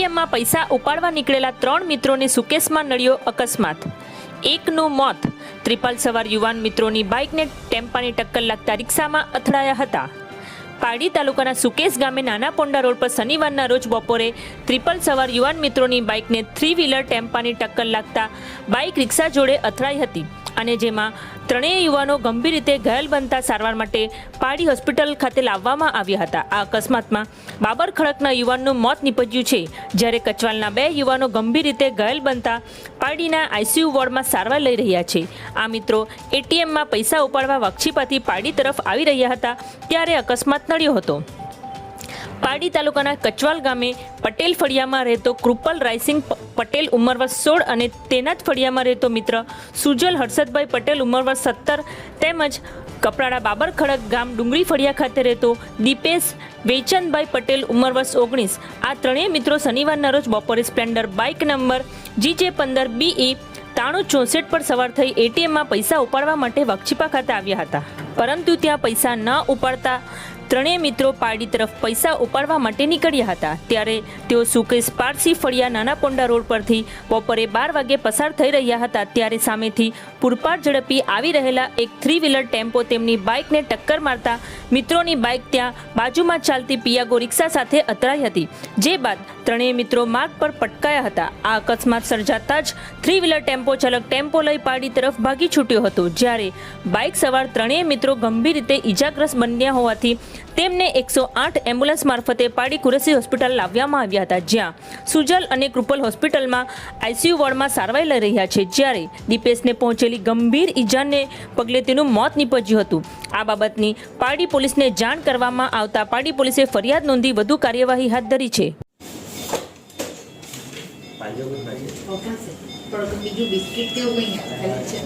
એટીએમમાં પૈસા ઉપાડવા નીકળેલા ત્રણ મિત્રોને સુકેશમાં નડ્યો અકસ્માત. એકનું મોત. ત્રિપલ સવાર યુવાન મિત્રોની બાઇકને ટેમ્પાની ટક્કર લાગતા રિક્ષામાં અથડાયા હતા. પારડી તાલુકાના સુકેશ ગામે નાના પોંડા રોડ પર શનિવારના રોજ બપોરે ત્રિપલ સવાર યુવાન મિત્રોની બાઇકને થ્રી વ્હીલર ટેમ્પાની ટક્કર લાગતા બાઇક રિક્ષા જોડે અથડાઈ હતી. અને જેમાં ત્રણેય યુવાનો ગંભીર રીતે ઘાયલ બનતા સારવાર માટે પાડી હોસ્પિટલ ખાતે લાવવામાં આવ્યા હતા. આ અકસ્માતમાં બાબર ખડકના યુવાનનું મોત નીપજ્યું છે. જ્યારે કચવાલના બે યુવાનો ગંભીર રીતે ઘાયલ બનતા પાડીના આઈસીયુ વોર્ડમાં સારવાર લઈ રહ્યા છે. આ મિત્રો એટીએમમાં પૈસા ઉપાડવા વક્ષીપાથી પાડી તરફ આવી રહ્યા હતા, ત્યારે અકસ્માત નડ્યો હતો. પારડી તાલુકાના કચવાલ ગામે પટેલ ફળિયામાં રહેતો કૃપલ રાયસિંગ પટેલ ઉંમરવર્ષ સોળ અને તેના જ ફળિયામાં રહેતો મિત્ર સુજલ હર્ષદભાઈ પટેલ ઉંમરવર્ષ સત્તર તેમજ કપરાડા બાબર ખડક ગામ ડુંગળી ફળિયા ખાતે રહેતો દીપેશ વેચનભાઈ પટેલ ઉંમરવર્ષ ઓગણીસ. આ ત્રણેય મિત્રો શનિવારના રોજ બપોરે સ્પ્લેન્ડર બાઇક નંબર જીજે પંદર બીઈ ત્રાણું ચોસઠ પર સવાર થઈ એટીએમમાં પૈસા ઉપાડવા માટે વક્ષિપા ખાતે આવ્યા હતા. પરંતુ ત્યાં પૈસા ન ઉપાડતા ત્રણેય મિત્રો પારડી તરફ પૈસા ઉપાડવા માટે નીકળ્યા હતા. ત્યારે તેઓ સુકેશ પારસી ફળિયા નાના પોંડા રોડ પરથી બપોરે બાર વાગે પસાર થઈ રહ્યા હતા. ત્યારે સામેથી પૂરપાટ ઝડપી આવી રહેલા એક થ્રી વ્હીલર ટેમ્પો તેમની બાઇકને ટક્કર મારતા મિત્રોની બાઇક ત્યાં બાજુમાં ચાલતી પિયાગો રિક્ષા સાથે અથડાઈ હતી, જે બાદ ત્રણેય મિત્રો માર્ગ પર પટકાયા હતા. આ અકસ્માત સર્જાતા જ થ્રી વ્હીલર ટેમ્પો ચાલક ટેમ્પો લઈ પાડી તરફ ભાગી છૂટ્યો હતો. જ્યારે બાઇક સવાર ત્રણેય મિત્રો ગંભીર રીતે ઈજાગ્રસ્ત બન્યા હોવાથી તેમને એકસો આઠ એમ્બ્યુલન્સ મારફતે પાડી કુરેશી હોસ્પિટલ લાવવામાં આવ્યા હતા, જ્યાં સુજલ અને કૃપલ હોસ્પિટલમાં આઈસીયુ વોર્ડમાં સારવાર લઈ રહ્યા છે. જ્યારે દીપેશને પહોંચેલી ગંભીર ઈજાને પગલે તેનું મોત નીપજ્યું હતું. આ બાબતની પાડી પોલીસને જાણ કરવામાં આવતા પાડી પોલીસે ફરિયાદ નોંધી વધુ કાર્યવાહી હાથ ધરી છે. વખાશે પણ બીજું બિસ્કિટ કેવું કંઈ ખાલી છે.